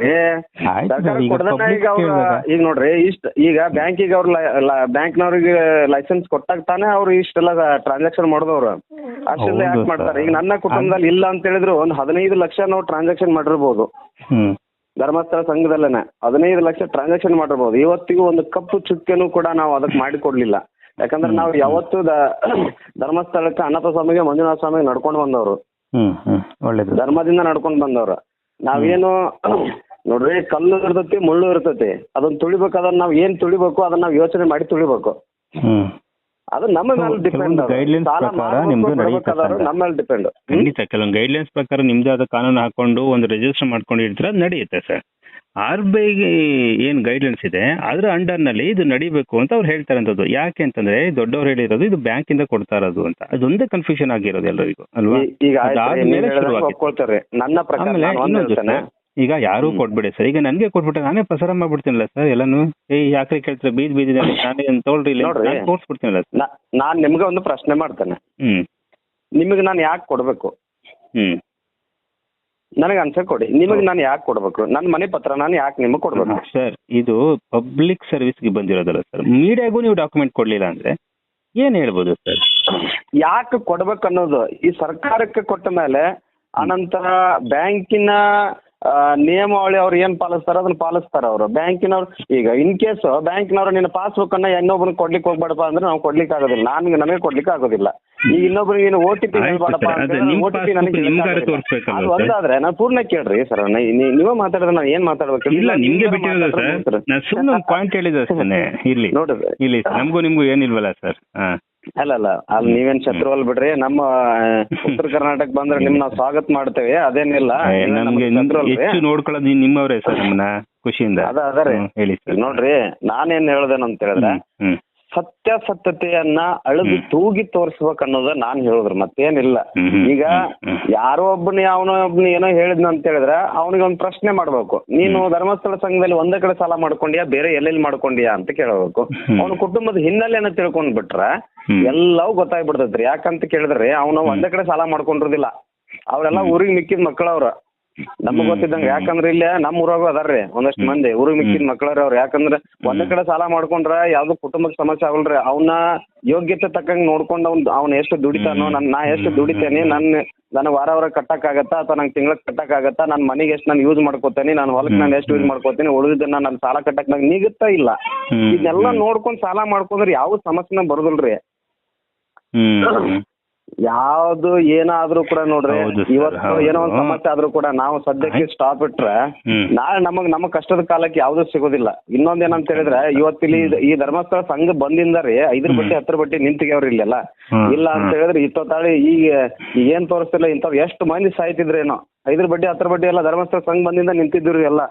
[SPEAKER 2] ಆಯ್ತು
[SPEAKER 1] ಸರ್ಕಾರ
[SPEAKER 2] ಸರ್, ಈಗ
[SPEAKER 1] ಕೊಡದನ್ನ ಈಗ ಅವ್ರ
[SPEAKER 2] ಕೇಳಿದಾಗ-
[SPEAKER 1] ಈಗ ನೋಡ್ರಿ ಇಷ್ಟ ಈಗ ಬ್ಯಾಂಕಿಗೆ ಅವ್ರ ಬ್ಯಾಂಕ್ನವ್ರಿಗೆ ಲೈಸೆನ್ಸ್ ಕೊಟ್ಟಾಗ ತಾನೆ ಅವ್ರು ಇಷ್ಟೆಲ್ಲ ಟ್ರಾನ್ಸಾಕ್ಷನ್ ಮಾಡಿದವ್ರು. ಅಷ್ಟೆಲ್ಲ ಯಾಕೆ ಮಾಡ್ತಾರೆ? ಈಗ ನನ್ನ ಕುಟುಂಬದಲ್ಲಿ ಇಲ್ಲ ಅಂತ ಹೇಳಿದ್ರು ಒಂದ್ ಹದಿನೈದು ಲಕ್ಷ ನಾವು ಟ್ರಾನ್ಸಾಕ್ಷನ್ ಮಾಡಿರ್ಬೋದು.
[SPEAKER 2] ಹ್ಮ್.
[SPEAKER 1] ಧರ್ಮಸ್ಥಳ ಸಂಘದಲ್ಲೇನೆ. ಹದಿನೈದು ಲಕ್ಷ ಟ್ರಾನ್ಸಾಕ್ಷನ್ ಮಾಡಿರ್ಬೋದು. ಇವತ್ತಿಗೂ ಒಂದು ಕಪ್ಪು ಚುಕ್ಕೆನೂ ಕೂಡ ನಾವು ಅದಕ್ಕೆ ಮಾಡಿಕೊಡ್ಲಿಲ್ಲ ಯಾಕಂದ್ರೆ ನಾವು ಯಾವತ್ತೂ ಧರ್ಮಸ್ಥಳಕ್ಕೆ ಅಣ್ಣಪ್ಪ ಸ್ವಾಮಿಗೆ ಮಂಜುನಾಥ ಸ್ವಾಮಿಗೆ ನಡ್ಕೊಂಡು ಬಂದವರು.
[SPEAKER 2] ಒಳ್ಳೇದು.
[SPEAKER 1] ಧರ್ಮದಿಂದ ನಡ್ಕೊಂಡು ಬಂದವರು. ನಾವೇನು ನೋಡ್ರಿ ಕಲ್ಲು ಇರ್ತತಿ ಮುಳ್ಳು ಇರ್ತತಿ. ಅದನ್ನ ತುಳಿಬೇಕಾದ್ರೆ ನಾವ್ ಏನ್ ತುಳಿಬೇಕು ಅದನ್ನ ನಾವು ಯೋಚನೆ ಮಾಡಿ ತುಳಿಬೇಕು.
[SPEAKER 2] ಹ್ಮ್.
[SPEAKER 1] ಅದು ನಮ್ಮ ಮೇಲೆ ಡಿಪೆಂಡ್
[SPEAKER 2] ಗೈಡ್ಲೈನ್ಸ್ ಪ್ರಕಾರ ನಿಮ್ದು ನಡೆಯುತ್ತೆ
[SPEAKER 1] ನಮ್ಮ ಮೇಲೆ ಡಿಪೆಂಡ್
[SPEAKER 2] ಖಂಡಿತ ಕೆಲವೊಂದು ಗೈಡ್ಲೈನ್ಸ್ ಪ್ರಕಾರ ನಿಮ್ದೇ ಆದ ಕಾನೂನು ಹಾಕೊಂಡು ಒಂದು ರಿಜಿಸ್ಟರ್ ಮಾಡ್ಕೊಂಡು ಇರ್ತೀರ ನಡೆಯುತ್ತೆ ಸರ್ ಆರ್ ಬಿ ಐಗೆ ಏನ್ ಗೈಡ್ಲೈನ್ಸ್ ಇದೆ ಅದ್ರ ಅಂಡರ್ನಲ್ಲಿ ಇದು ನಡಿಬೇಕು ಅಂತ ಅವ್ರು ಹೇಳ್ತಾರೆ ಅಂತದ್ದು ಯಾಕೆ ಅಂತಂದ್ರೆ ದೊಡ್ಡವ್ರು ಹೇಳಿರೋದು ಇದು ಬ್ಯಾಂಕ್ ಇಂದ ಕೊಡ್ತಾ ಇರೋದು ಅಂತ. ಅದೊಂದೇ ಕನ್ಫ್ಯೂಷನ್ ಆಗಿರೋದು ಎಲ್ಲರಿಗೂ ಅಲ್ವಾ?
[SPEAKER 1] ಈಗ ನನ್ನ ಪ್ರಕಾರ
[SPEAKER 2] ಈಗ ಯಾರು ಕೊಟ್ಬಿಡಿ ಸರ್. ಈಗ ನನ್ಗೆ ಕೊಟ್ಬಿಟ್ರೆ ನಾನೇ ಪ್ರಸಾರ ಮಾಡ್ಬಿಡ್ತೀನಲ್ಲ ಸರ್? ಎಲ್ಲಾನು ಏ ಯಾಕ್ರಿ ಕೇಳ್ತಾರೆ? ಬೀದ್ ಬೀದಿ ನಾನೇ ತೋಳ್ರಿ
[SPEAKER 1] ನೋಡ್ರಿ.
[SPEAKER 2] ತೋರ್ಸ್ಬಿಡ್ತೀನಲ್ಲ ಸರ್.
[SPEAKER 1] ನಾ- ನಾನ್ ನಿಮ್ಗೆ ಒಂದು ಪ್ರಶ್ನೆ ಮಾಡ್ತೇನೆ.
[SPEAKER 2] ಹ್ಮ್.
[SPEAKER 1] ನಿಮಗೆ ನಾನು ಯಾಕೆ ಕೊಡ್ಬೇಕು?
[SPEAKER 2] ಹ್ಮ್.
[SPEAKER 1] ನನಗೆ ಅನ್ಸರ್ ಕೊಡಿ. ನಿಮಗೆ ನಾನು ಯಾಕೆ ಕೊಡ್ಬೇಕು? ನನ್ನ ಮನೆ ಪತ್ರ ನಾನು ಯಾಕೆ ನಿಮಗೆ ಕೊಡ್ಬೇಕು?
[SPEAKER 2] ಸರ್ ಇದು ಪಬ್ಲಿಕ್ ಸರ್ವಿಸ್ಗೆ ಬಂದಿರೋದಲ್ಲ ಸರ್. ಮೀಡಿಯಾಗೂ ನೀವು ಡಾಕ್ಯುಮೆಂಟ್ ಕೊಡ್ಲಿಲ್ಲ ಅಂದ್ರೆ ಏನ್ ಹೇಳ್ಬೋದು ಸರ್?
[SPEAKER 1] ಯಾಕೆ ಕೊಡ್ಬೇಕು ಅನ್ನೋದು ಈ ಸರ್ಕಾರಕ್ಕೆ ಕೊಟ್ಟ ಮೇಲೆ ಅನಂತರ ಬ್ಯಾಂಕಿನ ಆ, ನಿಯಮಾವಳಿ ಅವ್ರು ಏನ್ ಪಾಲಿಸ್ತಾರ ಅದನ್ನ ಪಾಲಿಸ್ತಾರ ಅವರು. ಬ್ಯಾಂಕಿನವ್ರು ಈಗ ಇನ್ ಕೇಸ್ ಬ್ಯಾಂಕಿನವ್ರು ನಿನ್ನ ಪಾಸ್ಬುಕ್ ಅನ್ನ ಇನ್ನೊಬ್ರಿಗೆ ಕೊಡ್ಲಿಕ್ಕೆ ಹೋಗ್ಬೇಡಪ್ಪ ಅಂದ್ರೆ ನಾವು ಕೊಡ್ಲಿಕ್ಕೆ ಆಗೋದಿಲ್ಲ. ನಾನು ನಮಗೆ ಕೊಡ್ಲಿಕ್ಕೆ ಆಗೋದಿಲ್ಲ. ಈಗ ಇನ್ನೊಬ್ರಿಗೆ ನೀನು ಓ ಟಿ ಪಿ
[SPEAKER 2] ಆಯ್ತು
[SPEAKER 1] ಹೇಳ್ಬೇಡಪ್ಪ
[SPEAKER 2] sir.
[SPEAKER 1] ಅಂತ
[SPEAKER 2] ಅದೇ ನಿಮ್
[SPEAKER 1] ಓ ಟಿ ಪಿ ನನಗೆ
[SPEAKER 2] passbook ನಿಮ್ಗಾದ್ರೆ
[SPEAKER 1] ಹೇಳಕ್ಕಾಗೋದಿಲ್ಲ.
[SPEAKER 2] ತೋರ್ಸ್ಬೇಕಲ್ವ
[SPEAKER 1] ಅದು
[SPEAKER 2] sir?
[SPEAKER 1] ಒಂದಾದ್ರೆ ನಾನು ಪೂರ್ಣ ಕೇಳ್ರಿ ಸರ್. ನೀವೇ ಮಾತಾಡಿದ್ರೆ ನಾನು ಏನ್ ಮಾತಾಡ್ಬೇಕು?
[SPEAKER 2] ಇಲ್ಲ ನಿಮ್ಗೆ
[SPEAKER 1] ನೀವೇ
[SPEAKER 2] ಬಿಟ್ಟಿರೋದು
[SPEAKER 1] ಮಾತಾಡಿದ್ರೆ
[SPEAKER 2] ಸರ್. ನಾನು ಸುಮ್ಮನೆ ಒಂದು ಪಾಯಿಂಟ್ ಹೇಳಿದ ಅಷ್ಟೇ. ಇರ್ಲಿ
[SPEAKER 1] ನೋಡ್ರಿ.
[SPEAKER 2] ಇಲ್ಲಿ ನಮಗೂ ನಿಮ್ಗೂ ಏನಿಲ್ವಲ್ಲ ಸರ್. ಹಾ.
[SPEAKER 1] ಅಲ್ಲ ಅಲ್ಲ ಅಲ್ಲಿ ನೀವೇನ್ ಶತ್ರು ಅಲ್ ಬಿಡ್ರಿ ನಮ್ಮ ಉತ್ತರ ಕರ್ನಾಟಕ ಬಂದ್ರೆ ನಿಮ್ ನಾವ್ ಸ್ವಾಗತ ಮಾಡ್ತೇವೆ ಅದೇನಿಲ್ಲ
[SPEAKER 2] ನಮ್ಗೆ ಹೆಚ್ಚು ನೋಡ್ಕೊಳ್ಳೋದು ನೀವ್ ನಿಮ್ಮವ್ರೇ ಸರ್ ನಮ್ಮನ್ನ ಖುಷಿಯಿಂದ.
[SPEAKER 1] ಅದ ಅದ
[SPEAKER 2] ರೀ. ಹೇಳಿ ಸರ್.
[SPEAKER 1] ನೋಡ್ರಿ ನಾನೇನ್ ಹೇಳ್ದೇನಂತ ಹೇಳಿದ್ರೆ ಸತ್ಯಾಸತ್ಯತೆಯನ್ನ ಅಳದು. ತೂಗಿ ತೋರಿಸ್ಬೇಕು ಅನ್ನೋದ ನಾನ್ ಹೇಳಿದ್ರು ಮತ್ತೇನಿಲ್ಲ. ಈಗ.
[SPEAKER 2] ಯಾರೋ
[SPEAKER 1] ಒಬ್ಬನ ಯಾವನೋ ಒಬ್ಬನ ಏನೋ ಹೇಳಿದ್ನ ಅಂತ ಹೇಳಿದ್ರೆ ಅವನಿಗೆ ಒಂದ್ ಪ್ರಶ್ನೆ ಮಾಡ್ಬೇಕು. ನೀನು ಧರ್ಮಸ್ಥಳ ಸಂಘದಲ್ಲಿ ಒಂದೇ ಕಡೆ ಸಾಲ ಮಾಡ್ಕೊಂಡಿಯಾ ಬೇರೆ ಎಲ್ಲೆಲ್ಲಿ ಮಾಡ್ಕೊಂಡಿಯಾ ಅಂತ ಕೇಳಬೇಕು. ಅವನ ಕುಟುಂಬದ ಹಿನ್ನೆಲೆಯನ್ನ ತಿಳ್ಕೊಂಡ್ ಬಿಟ್ರ
[SPEAKER 2] ಹ್ಮ್.
[SPEAKER 1] ಎಲ್ಲವೂ ಗೊತ್ತಾಗ್ಬಿಡ್ತೈತ್ರಿ. ಯಾಕಂತ ಕೇಳಿದ್ರೆ ಅವನು ಒಂದೇ ಕಡೆ ಸಾಲ ಮಾಡ್ಕೊಂಡಿರೋದಿಲ್ಲ. ಅವರೆಲ್ಲ ಊರಿಗೆ ಮಿಕ್ಕಿದ ಮಕ್ಕಳವ್ರ. ನಮಗ್. ಗೊತ್ತಿದ್ದಂಗ ಯಾಕಂದ್ರ ಇಲ್ಲೇ ನಮ್ಮ ಊರಾಗು ಅದಾರ್ರಿ ಒಂದಷ್ಟು ಮಂದಿ ಊರಿಗೆ ಮಿಕ್ಕಿದ ಮಕ್ಕಳವ್ರ ಅವ್ರ ಯಾಕಂದ್ರ ಒಂದ್ ಕಡೆ ಸಾಲ ಮಾಡ್ಕೊಂಡ್ರ ಯಾವ್ದು ಕುಟುಂಬಕ್ಕೆ ಸಮಸ್ಯೆ ಆಗಲ್ರಿ. ಅವ್ನ ಯೋಗ್ಯತೆ ತಕ್ಕಂಗ್ ನೋಡ್ಕೊಂಡ್ ಅವ್ನ್ ಅವ್ನ ಎಷ್ಟು ದುಡಿತಾನೋ ನನ್ ನಾ ಎಷ್ಟು ದುಡಿತೇನೆ ನನ್ ನನ್ ವಾರ ವಾರ ಕಟ್ಟಕ್ಕಾಗತ್ತಾ ಅಥವಾ ನಂಗೆ ತಿಂಗ್ಳಿಗೆ ಕಟ್ಟಕ್ಕಾಗತ್ತಾ ನನ್ ಮನೆಗೆ ಎಷ್ಟು ನಾನು ಯೂಸ್ ಮಾಡ್ಕೋತೇನೆ ನಾನು ಹೊಲಕ್ಕೆ ನಾನು ಎಷ್ಟು ಯೂಸ್ ಮಾಡ್ಕೋತೇನೆ ಉಳಿದಿದ್ದನ್ನ ನಾನು ಸಾಲ ಕಟ್ಟಕ್ ನಂಗೆ ನಿಗುತ್ತಾ ಇಲ್ಲ. ಇದನ್ನೆಲ್ಲ ನೋಡ್ಕೊಂಡ್ ಸಾಲ ಮಾಡ್ಕೊಂಡ್ರೆ ಯಾವ ಸಮಸ್ಯೆನ ಬರೋದಿಲ್ರಿ. ಯಾವ್ದು ಏನಾದ್ರೂ ಕೂಡ ನೋಡ್ರಿ
[SPEAKER 2] ಹೌದು sir,
[SPEAKER 1] ಇವತ್ತು
[SPEAKER 2] ಹೌದು.
[SPEAKER 1] ಏನೋ ಒಂದ್ ಸಮಸ್ಯೆ ಆದ್ರೂ ಕೂಡ ನಾವು ಸದ್ಯಕ್ಕೆ ಸ್ಟಾಪ್ ಇಟ್ರೆ
[SPEAKER 2] ಹ್ಮ್.
[SPEAKER 1] ನಾಳೆ ನಮಗ್ ನಮ್ಮ ಕಷ್ಟದ ಕಾಲಕ್ಕೆ ಯಾವ್ದು ಸಿಗೋದಿಲ್ಲ. ಇನ್ನೊಂದ್ ಏನಂತ ಹೇಳಿದ್ರೆ ಇವತ್ತಿಲ್ಲಿ ಇಲ್ಲಿ ಈ ಧರ್ಮಸ್ಥಳ ಸಂಘ ಬಂದಿಂದ ರೀ ಐದ್ರ ಬಟ್ಟಿ ಹತ್ತರ ಬಟ್ಟಿ ನಿಂತಿಗ್ಯಾವ್ರಿ ಇಲ್ಲೆಲ್ಲ.
[SPEAKER 2] ಹ್ಮ್,
[SPEAKER 1] ಇಲ್ಲ ಅಂತ. ಹೇಳಿದ್ರೆ ಇತ್ತೊತ್ತಾಳಿ ಈಗ ಈಗ ಏನ್ ತೋರಿಸ್ತಿಲ್ಲ ಇಂಥವ್ ಎಷ್ಟು ಮಂದಿ ಸಾಯ್ತಿದ್ರೇನೋ. ಐದ್ರ ಬಡ್ಡಿ ಹತ್ತರ ಬಡ್ಡಿ ಎಲ್ಲ ಧರ್ಮಸ್ಥಳ ಸಂಘ ಬಂದಿಂದ ನಿಂತಿದ್ರು ಎಲ್ಲ.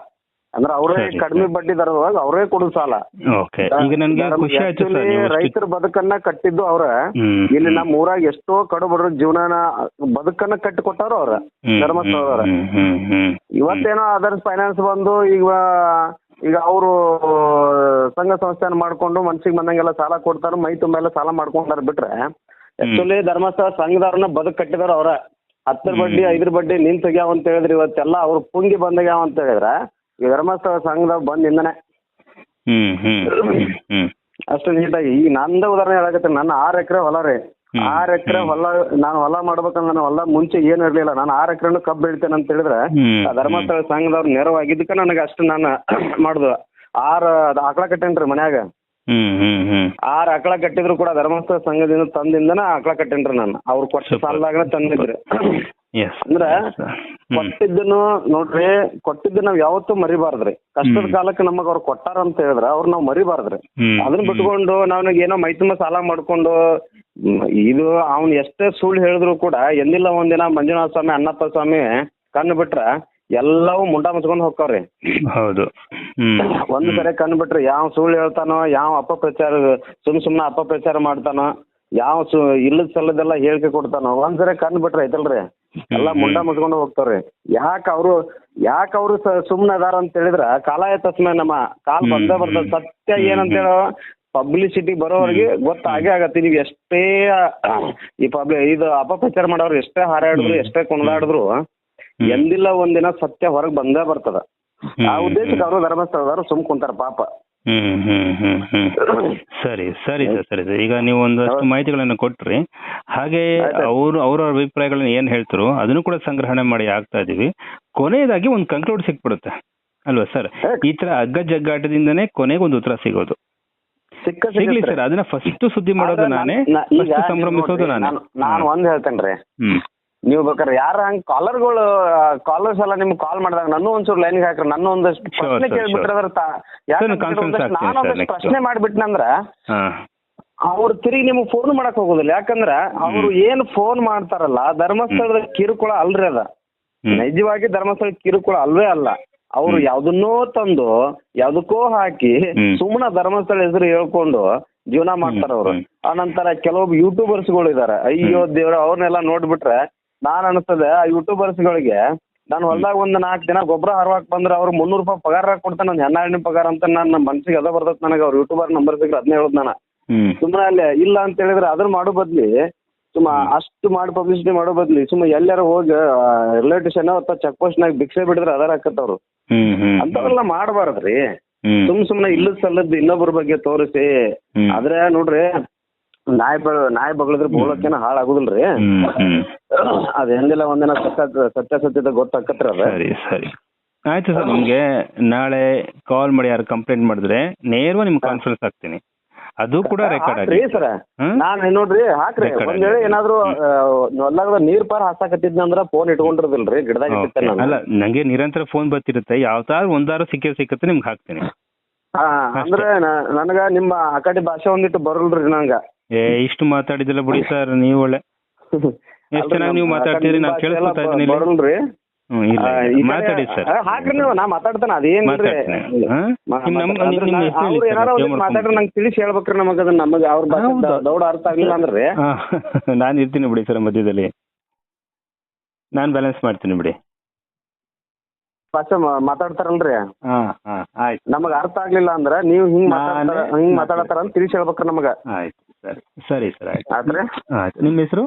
[SPEAKER 1] ಅಂದ್ರೆ ಅವರೇ ಕಡಿಮೆ ಬಡ್ಡಿ ದರದೊಳಗೆ ಅವರೇ ಕೊಡೋದು ಸಾಲ.
[SPEAKER 2] ಓಕೆ ಈಗ ನನ್ಗೆ ಖುಷಿ ಆಯ್ತು ಸರ್ ನೀವು ಅಷ್ಟು-
[SPEAKER 1] ರೈತರ ಬದುಕನ್ನ ಕಟ್ಟಿದ್ದು ಅವ್ರ.
[SPEAKER 2] ಹ್ಮ್,
[SPEAKER 1] ಇಲ್ಲಿ
[SPEAKER 2] ಹ್ಮ್.
[SPEAKER 1] ನಮ್ಮ ಊರಾಗ ಎಷ್ಟೋ ಕಡು ಬಡ್ರ ಜೀವನನ ಬದುಕನ್ನ ಕಟ್ಟಿ ಕೊಟ್ಟಾರ ಅವ್ರ
[SPEAKER 2] ಹ್ಮ್,
[SPEAKER 1] ಧರ್ಮಸ್ಥಳದವ್ರ
[SPEAKER 2] ಹ್ಮ್, ಹ್ಮ್, ಹ್ಮ್.
[SPEAKER 1] ಇವತ್ತೇನೋ ಅದರ್ಸ್ ಫೈನಾನ್ಸ್ ಬಂದು ಈಗ ಈಗ ಅವರು ಸಂಘ ಸಂಸ್ಥೆನ ಮಾಡ್ಕೊಂಡು ಮನ್ಸಿಗೆ ಬಂದಂಗೆಲ್ಲ ಸಾಲ ಕೊಡ್ತಾರ ಮೈ ತುಂಬೆಲ್ಲ ಸಾಲ ಮಾಡ್ಕೊಂಡಾರ ಬಿಟ್ರೆ ಆಕ್ಚುಲಿ ಧರ್ಮಸ್ಥಳ ಸಂಘದವ್ರನ್ನ ಬದುಕು ಕಟ್ಟಿದಾರ ಅವ್ರ. ಹತ್ತರ ಬಡ್ಡಿ ಐದರ ಬಡ್ಡಿ ನಿನ್ ಅಂತ ಹೇಳಿದ್ರೆ ಇವತ್ತೆಲ್ಲ ಅವ್ರು ಪುಂಗಿ ಬಂದಾಗ್ಯಾವ ಅಂತ ಹೇಳಿದ್ರೆ ಈ ಧರ್ಮಸ್ಥಳ ಸಂಘದಾಗ ಬಂದಿಂದನೇ
[SPEAKER 2] ಹ್ಮ್, ಹ್ಮ್, ಹ್ಮ್, ಹ್ಮ್.
[SPEAKER 1] ಅಷ್ಟು ನೀಟಾಗಿ ಈಗ ನಂದ ಉದಾಹರಣೆ ಹೇಳಕತ್ತೆ ನನ್ನ ಆರ್ ಎಕರೆ ಹೊಲ ರೀ
[SPEAKER 2] ಹ್ಮ್,
[SPEAKER 1] ಆರ್ ಎಕರೆ ಹೊಲ ನಾನು ಹೊಲ ಮಾಡ್ಬೇಕಂದ್ರೆ ನಾನು ಹೊಲ ಮುಂಚೆ ಏನು ಇರ್ಲಿಲ್ಲ ನಾನು ಆರ್ ಎಕರೆನು ಕಬ್ಬು ಬೆಳಿತೇನೆ ಅಂತ ಹೇಳಿದ್ರೆ
[SPEAKER 2] ಹ್ಮ್,
[SPEAKER 1] ಆ ಧರ್ಮಸ್ಥಳ ಸಂಘದವ್ರು ನೆರವಾಗಿದ್ದಕ್ಕೆ ನನಗೆ ಅಷ್ಟು ನಾನು ಮಾಡುದು ಆರ್ ಅದ್ ಆಕಳ ಕಟ್ಟೇನ್ರಿ ಮನ್ಯಾಗ
[SPEAKER 2] ಹ್ಮ್, ಹ್ಮ್, ಹ್ಮ್.
[SPEAKER 1] ಆರ್ ಆಕಳ ಕಟ್ಟಿದ್ರು ಕೂಡ ಧರ್ಮಸ್ಥಳ ಸಂಘದಿಂದ ತಂದಿಂದನ ಆಕಳ ಕಟ್ಟೇನ್ರಿ ನಾನು ಅವ್ರು ಕೊಟ್ಟ
[SPEAKER 2] Super.
[SPEAKER 1] ಸಾಲದಾಗನ ತಂದಿದ್ರಿ. ಅಂದ್ರೆ
[SPEAKER 2] ಹ್ಮ್.
[SPEAKER 1] ಕೊಟ್ಟಿದ್ದನ್ನು ನೋಡ್ರಿ ಕೊಟ್ಟಿದ್ದು ನಾವ್ ಯಾವತ್ತೂ ಮರಿಬಾರ್ದ್ರಿ. ಕಷ್ಟದ
[SPEAKER 2] ಹ್ಮ್.
[SPEAKER 1] ಕಾಲಕ್ಕೆ ನಮಗ್ ಅವ್ರು ಕೊಟ್ಟಾರ ಅಂತ ಹೇಳಿದ್ರ ಅವ್ರ ನಾವ್ ಮರಿಬಾರ್ದ್ರಿ. ಅದನ್ನ
[SPEAKER 2] ಹ್ಮ್.
[SPEAKER 1] ಬಿಟ್ಕೊಂಡು ನಾವ್ ಏನೋ ಮೈ ತುಂಬ ಸಾಲ ಮಾಡ್ಕೊಂಡು ಇದು ಅವ್ನ್ ಎಷ್ಟೇ ಸುಳ್ಳು ಹೇಳಿದ್ರು ಕೂಡ ಎಂದಿಲ್ಲ ಒಂದಿನ ಮಂಜುನಾಥ ಸ್ವಾಮಿ ಅಣ್ಣಪ್ಪ ಸ್ವಾಮಿ ಕಣ್ಣು ಬಿಟ್ರ ಎಲ್ಲವೂ ಮುಂಡ ಮುಚ್ಕೊಂಡು ಹೋಗ್ತಾವ್ರಿ.
[SPEAKER 2] ಹೌದು.
[SPEAKER 1] ಒಂದ್ ಕಡೆ ಕಣ್ಣು ಬಿಟ್ರಿ ಯಾವ ಸುಳ್ಳು ಹೇಳ್ತಾನೋ ಯಾವ ಅಪಪ್ರಚಾರ ಸುಮ್ ಸುಮ್ನ ಅಪಪ್ರಚಾರ ಮಾಡ್ತಾನೋ ಯಾವ ಸು ಇಲ್ಲದ ಸಲ್ಲದೆಲ್ಲ ಹೇಳಿಕೆ ಕೊಡ್ತಾನೋ ಒಂದ್ ಸರಿ ಕಣ್ಣು ಬಿಟ್ರೆ ಐತಲ್ರಿ. ಎಲ್ಲ ಮುಂಡ ಮುಚ್ಕೊಂಡು ಹೋಗ್ತಾವ್ರಿ ಯಾಕ ಅವ್ರು ಯಾಕ ಅವ್ರು ಸುಮ್ನ ಅದಾರ ಅಂತ ಹೇಳಿದ್ರ ಕಾಲಾಯ ತಸ್ಮೆ ನಮ್ಮ ಕಾಲ್ ಬಂದೇ ಬರ್ತದ. ಸತ್ಯ ಏನಂತ ಹೇಳೋ ಪಬ್ಲಿಸಿಟಿ ಬರೋವರೆಗೆ ಗೊತ್ತಾಗೇ ಆಗತ್ತೆ ನೀವು ಎಷ್ಟೇ ಈ ಪಬ್ಲಿ ಇದು ಅಪಪ್ರಚಾರ ಮಾಡೋರು ಎಷ್ಟೇ ಹಾರಾಡಿದ್ರು ಎಷ್ಟೇ ಕೊಂಡಾಡಿದ್ರು ಎಂದಿಲ್ಲ ಒಂದಿನ ಸತ್ಯ ಹೊರಗೆ ಬಂದೇ ಬರ್ತದ. ಆ ಉದ್ದೇಶಕ್ಕೆ ಅವರು ಧರ್ಮಸ್ಥಳದವರು ಸುಮ್ ಕುಂತಾರ ಪಾಪ.
[SPEAKER 2] ಹ್ಮ್ ಹ್ಮ್ ಹ್ಮ್ ಹ್ಮ್. ಸರಿ ಸರಿ ಸರ್ ಸರಿ ಸರ್. ಈಗ ನೀವು ಒಂದಷ್ಟು ಮಾಹಿತಿಗಳನ್ನು ಕೊಟ್ರಿ. ಹಾಗೆ. ಅವರು ಅವರ ಅಭಿಪ್ರಾಯಗಳನ್ನ ಏನ್ ಹೇಳ್ತಾರೋ ಅದನ್ನು ಕೂಡ ಸಂಗ್ರಹಣೆ ಮಾಡಿ ಆಗ್ತಾ ಇದೀವಿ. ಕೊನೆಯದಾಗಿ ಒಂದು ಕನ್ಕ್ಲೂಡ್ ಸಿಕ್ಬಿಡುತ್ತೆ. ಅಲ್ವಾ ಸರ್? ಈ ತರ ಅಗ್ಗ ಜಗ್ಗಾಟದಿಂದನೇ ಕೊನೆಗೆ ಒಂದು ಉತ್ತರ ಸಿಗೋದು. ಸಿಗ್ಲಿ ಸರ್ ಅದನ್ನ ಫಸ್ಟ್ ಸುದ್ದಿ ಮಾಡೋದು ನಾನೇ ಸಂಭ್ರಮಿಸೋದು ನಾನೇ.
[SPEAKER 1] ನಾನು- ಒಂದ್ ಹೇಳ್ತೇನ್ರಿ.
[SPEAKER 2] ಹ್ಮ್.
[SPEAKER 1] ನೀವು ಬೇಕಾದ್ರೆ ಯಾರ ಹಂಗ್ ಕಾಲರ್ಗಳು ಕಾಲರ್ಸ್ ಎಲ್ಲ ನಿಮ್ಗೆ ಕಾಲ್ ಮಾಡಿದಾಗ ನನ್ನ ಒಂಚೂರು ಲೈನ್ಗೆ ಹಾಕ್ರಿ. ನನ್ನ ಒಂದಷ್ಟು
[SPEAKER 2] Sure,
[SPEAKER 1] ಪ್ರಶ್ನೆ ಕೇಳ್ಬಿಟ್ರೆ ಅದ್ರ ತಾ- ಯಾಕಂದ್ರೆ
[SPEAKER 2] conference
[SPEAKER 1] ಒಂದಷ್ಟು
[SPEAKER 2] ಆಗ್ತೀನಿ,
[SPEAKER 1] ನಾನು ಒಂದಷ್ಟು
[SPEAKER 2] next.
[SPEAKER 1] ಪ್ರಶ್ನೆ ಮಾಡ್ಬಿಟ್ನಂದ್ರ
[SPEAKER 2] ಹಾ.
[SPEAKER 1] ಅವ್ರು ತಿರುಗಿ ನಿಮ್ಗೆ ಫೋನ್ ಮಾಡಕ್ ಹೋಗೋದಿಲ್ಲ. ಯಾಕಂದ್ರ ಅವ್ರು ಏನ್ ಫೋನ್ ಮಾಡ್ತಾರಲ್ಲ ಧರ್ಮಸ್ಥಳದ ಕಿರುಕುಳ ಅಲ್ರಿ ಅದ.
[SPEAKER 2] ಹ್ಮ್.
[SPEAKER 1] ನೈಜವಾಗಿ ಧರ್ಮಸ್ಥಳ ಕಿರುಕುಳ ಅಲ್ವೇ ಅಲ್ಲ. ಅವ್ರು ಯಾವ್ದನ್ನೋ ತಂದು ಯಾವ್ದಕ್ಕೋ ಹಾಕಿ
[SPEAKER 2] ಹ್ಮ್.
[SPEAKER 1] ಸುಮ್ಮನೆ ಧರ್ಮಸ್ಥಳ ಹೆಸರು ಹೇಳ್ಕೊಂಡು ಜೀವನ ಮಾಡ್ತಾರ ಅವ್ರು
[SPEAKER 2] ಆ
[SPEAKER 1] ನಂತರ ಕೆಲವೊಬ್ಬ ಯೂಟ್ಯೂಬರ್ಸ್ಗಳು ಇದಾರೆ ಅಯ್ಯೋ ದೇವ್ರ ಅವ್ರನ್ನೆಲ್ಲ ನೋಡ್ಬಿಟ್ರೆ ನಾನ್ ಅನಿಸ್ತದೆ ಆ ಯೂಟ್ಯೂಬರ್ಸ್ಗಳಿಗೆ ನಾನು ಹೊಲ್ದಾಗ ಒಂದು ನಾಲ್ಕು ದಿನ ಗೊಬ್ಬರ ಹರವಾಕ್ ಬಂದ್ರೆ ಅವ್ರು ಮುನ್ನೂರು ರೂಪಾಯಿ ಪಗಾರ ಕೊಡ್ತಾನೆ ಒಂದ್ ಹೆಣ್ಣಿನ ಪಗಾರ ಅಂತ ನನ್ನ ಮನ್ಸಿಗೆ ಅದ ಬರ್ತೈತೆ ನನಗೆ ಅವ್ರು ಯೂಟ್ಯೂಬರ್ ನಂಬರ್ ಸಿಗ್ರೆ ಅದನ್ನೇ ಹೇಳೋದು ನಾನು.
[SPEAKER 2] ಹ್ಮ್.
[SPEAKER 1] ಸುಮ್ಮನೆ ಅಲ್ಲಿ ಇಲ್ಲ ಅಂತ ಹೇಳಿದ್ರೆ ಅದನ್ನ ಮಾಡೋ ಬದ್ಲಿ ಸುಮ್ಮ ಅಷ್ಟು ಮಾಡಿ ಪಬ್ಲಿಸಿಟಿ ಮಾಡೋ ಬದ್ಲಿ ಸುಮ್ಮ ಎಲ್ಲಾರ ಹೋಗಿ ರಿಲೇಟಿವ್ಸ್ ಅಥವಾ ಚೆಕ್ ಪೋಸ್ಟ್ ನಾಗ ಭಿಕ್ಷೆ ಬಿಡಿದ್ರೆ ಅದರ ಹಾಕತ್ತವ್ರು
[SPEAKER 2] ಹ್ಮ್ ಹ್ಮ್.
[SPEAKER 1] ಅಂತವೆಲ್ಲ ಮಾಡಬಾರ್ದ್ರಿ.
[SPEAKER 2] ಹ್ಮ್.
[SPEAKER 1] ಸುಮ್ ಸುಮ್ನೆ ಇಲ್ಲದ ಸಲ್ಲದ್ ಇನ್ನೊಬ್ಬರ ಬಗ್ಗೆ ತೋರಿಸಿ. ಆದ್ರೆ ನೋಡ್ರಿ ನಾಯಿ ಬ ನಾಯಿ ಬಗಳಿದ್ರೆ ಬೋಳಕ್ಕೇನ ಹಾಳಾಗುದಿಲ್ರಿ. ಅದ್ ಎಂದಿಲ್ಲ ಒಂದಿನ ಸತ್ಯ ಸತ್ಯದ ಗೊತ್ತಾಕತ್ರಿ ಅದ.
[SPEAKER 2] ಸರಿ ಸರಿ. ಆಯ್ತು ಸರ್ ನಿಮ್ಗೆ ನಾಳೆ ಕಾಲ್ ಮಾಡಿ ಯಾರು ಕಂಪ್ಲೇಂಟ್ ಮಾಡಿದ್ರೆ ನೇರವಾಗಿ ನಿಮ್ ಕಾನ್ಫರೆನ್ಸ್ ಹಾಕ್ತೀನಿ. ಅದು ಕೂಡ ರೆಕಾರ್ಡ್ ಆಗಿ
[SPEAKER 1] ಸರ್. ನಾನು ನೋಡ್ರಿ ಹಾಕ್ರಿ. ಒಂದ್ ವೇಳೆ. ಏನಾದ್ರು ಹೊಲ್ದಾಗ ನೀರ್ ಪಾರ್ ಹಾಸಾಕತ್ತಿದ್ನಂದ್ರ ಫೋನ್ ಇಟ್ಕೊಂಡಿರೋದಿಲ್ರಿ ಗಿಡದಾಗ
[SPEAKER 2] ಅಲ್ಲ ನಂಗೆ ನಿರಂತರ ಫೋನ್ ಬರ್ತಿರುತ್ತೆ. ಯಾವ್ದಾದ್ರು ಒಂದಾರು ಸಿಕ್ಕ ಸಿಕ್ಕತ್ತೆ ನಿಮ್ಗೆ ಹಾಕ್ತೀನಿ.
[SPEAKER 1] ಹಾ ಅಂದ್ರೆ ನನಗ ನಿಮ್ಮ ಆ ಕಡೆ ಭಾಷೆ ಒಂದಿಟ್ಟು ಬರಲ್ರಿ ನಂಗ.
[SPEAKER 2] ಏ ಇಷ್ಟು ಮಾತಾಡಿದಿಲ್ಲ ಬಿಡಿ ಸರ್ ನೀವು ಒಳ್ಳೆ. ಎಷ್ಟು ಚೆನ್ನಾಗಿ ನೀವು ಮಾತಾಡ್ತೀರಿ? ನಾನು ಕೇಳಿಸ್ಕೊತಾ ಇದ್ದೀನಿ ಇಲ್ಲಿ.
[SPEAKER 1] ಬರಲ್ರಿ.
[SPEAKER 2] ಹ್ಮ್ ಇಲ್ಲ ಇಲ್ಲ. ಮಾತಾಡಿ ಸರ್.
[SPEAKER 1] ಹಾಕ್ರಿ ನೀವು ನಾ ಮಾತಾಡ್ತಾನ ಅದೇನ್ರಿ
[SPEAKER 2] ಮಾತಾಡ್ತೀನಿ. ಹಾ? ನಿಮ್ ನಮ್- ನಿಮ್- ನಿಮ್ ಹೆಸ್ರು ಹೇಳಿ
[SPEAKER 1] ಏನಾರ
[SPEAKER 2] ಸೇವ್
[SPEAKER 1] ಒಂದಿಟ್ಟು ಮಾತಾಡ್ರಿ
[SPEAKER 2] ಮಾಡ್ಕೊಂಡು.
[SPEAKER 1] ನಂಗೆ ತಿಳಿಸಿ ಹೇಳ್ಬೇಕ್ರಿ ನಮಗ ಅದನ್ನ ನಮಗ ಅವ್ರ ಭಾಷೆ
[SPEAKER 2] ಹೌದು.
[SPEAKER 1] ದ- ದೌಡ ಅರ್ಥ ಆಗ್ಲಿಲ್ಲ ಅಂದ್ರೆ.
[SPEAKER 2] ಹಾ, ನಾನು ಇರ್ತೀನಿ ಬಿಡಿ ಸರ್ ಮಧ್ಯದಲ್ಲಿ. ನಾನು ಬ್ಯಾಲೆನ್ಸ್ ಮಾಡ್ತೀನಿ ಬಿಡಿ.
[SPEAKER 1] ಭಾಷೆ ಮಾ- ಮಾತಾಡ್ತಾರಲ್ರಿ.
[SPEAKER 2] ಹಾ ಹಾ ಆಯ್ತು.
[SPEAKER 1] ನಮಗ ಅರ್ಥ ಆಗ್ಲಿಲ್ಲ ಅಂದ್ರ ನೀವು ಹಿಂಗ್ ಮಾತಾಡ್ತಾರ
[SPEAKER 2] ನಾನೇ
[SPEAKER 1] ಹಿಂಗ್ ಮಾತಾಡತಾರ ಅಂತ ತಿಳಿಸಿ ಹೇಳ್ಬೇಕ್ರಿ ನಮಗ.
[SPEAKER 2] ಆಯ್ತು. ಸರಿ ಸರಿ ಸರ್ ಆಯ್ತು.
[SPEAKER 1] ಆದ್ರೆ
[SPEAKER 2] ಆಯ್ತು. ನಿಮ್ಮ ಹೆಸರು?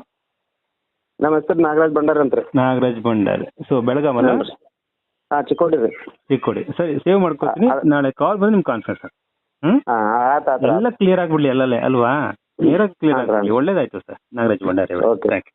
[SPEAKER 1] ನಮ್ಮ ಹೆಸರು ನಾಗರಾಜ್ ಭಂಡಾರಿ ಅಂತ
[SPEAKER 2] ನಾಗರಾಜ್ ಭಂಡಾರಿ. ಸೊ ಬೆಳಗಾಮ್
[SPEAKER 1] ಹಾ ಚಿಕ್ಕೋಡಿ ರೀ.
[SPEAKER 2] ಚಿಕ್ಕೋಡಿ. ಸರಿ ಸೇವ್ ಮಾಡ್ಕೊತೀನಿ ನಾಳೆ ಕಾಲ್ ಬಂದು ನಿಮ್ಗೆ ಕಾನ್ಫರೆನ್ಸ್ ಹ್ಮ್?
[SPEAKER 1] ಹಾ ಆಯ್ತು ಆಯ್ತು
[SPEAKER 2] ಎಲ್ಲ ಕ್ಲಿಯರ್ ಆಗ್ಬಿಡ್ಲಿ ಅಲ್ಲಲ್ಲೇ ಅಲ್ವಾ? ಕ್ಲಿಯರ್
[SPEAKER 1] ಕ್ಲಿಯರ್
[SPEAKER 2] ಆಗ್ಬಿಡ್ಲಿ. ಒಳ್ಳೇದಾಯ್ತು sir Nagaraj Bhandari.
[SPEAKER 1] Okay
[SPEAKER 2] thank you